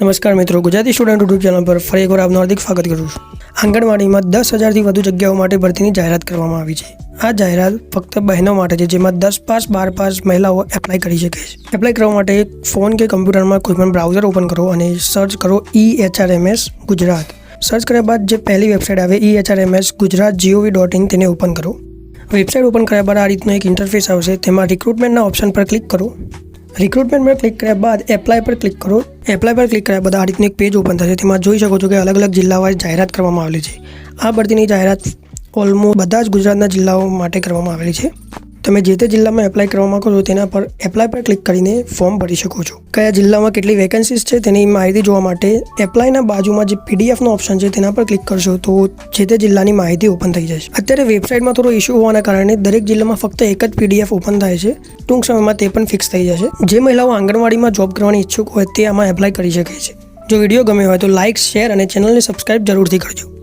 નમસ્કાર મિત્રો, Gujarati student YouTube channel પર ફરી એકવાર આપનું હાર્દિક સ્વાગત કરું છું. આંગણવાડીમાં દસ હજારથી વધુ જગ્યાઓ માટે ભરતીની જાહેરાત કરવામાં આવી છે. આ જાહેરાત ફક્ત બહેનો માટે છે, જેમાં દસ પાસ, બાર પાસ મહિલાઓ એપ્લાય કરી શકે છે. એપ્લાય કરવા માટે ફોન કે કમ્પ્યુટરમાં કોઈ પણ બ્રાઉઝર ઓપન કરો અને સર્ચ કરો ઈ એચઆરએમએસ ગુજરાત. સર્ચ કર્યા બાદ જે પહેલી વેબસાઇટ આવે e HRMS Gujarat gov dot in તેને ઓપન કરો. વેબસાઇટ ઓપન કર્યા બાદ આ રીતનો એક ઇન્ટરફેસ આવશે. તેમાં રિક્રુટમેન્ટના ઓપ્શન પર ક્લિક કરો. રિક્રુટમેન્ટ પર ક્લિક કર્યા બાદ એપ્લાય પર ક્લિક કરો. એપ્લાય પર ક્લિક કર્યા બાદ આ રીતનું એક પેજ ઓપન થશે. તેમાં જોઈ શકો છો કે અલગ અલગ જિલ્લાવાઇઝ જાહેરાત કરવામાં આવેલી છે. આ ભરતીની જાહેરાત ઓલમોસ્ટ બધા જ ગુજરાતના જિલ્લાઓ માટે કરવામાં આવેલી છે. તમે જે તે જિલ્લામાં એપ્લાય કરવા માંગો છો તેના પર એપ્લાય પર ક્લિક કરીને ફોર્મ ભરી શકો છો. કયા જિલ્લામાં કેટલી વેકેન્સીસ છે તેની માહિતી જોવા માટે એપ્લાયના બાજુમાં જે પીડીએફનો ઓપ્શન છે તેના પર ક્લિક કરશો તો જે તે જિલ્લાની માહિતી ઓપન થઈ જશે. અત્યારે વેબસાઇટમાં થોડો ઇશ્યુ હોવાના કારણે દરેક જિલ્લામાં ફક્ત એક જ પીડીએફ ઓપન થાય છે. ટૂંક સમયમાં તે પણ ફિક્સ થઈ જશે. જે મહિલાઓ આંગણવાડીમાં જોબ કરવાની ઈચ્છુક હોય તે આમાં એપ્લાય કરી શકે છે. જો વીડિયો ગમ્યો હોય તો લાઇક શેર અને ચેનલને સબસ્ક્રાઇબ જરૂરથી કરજો.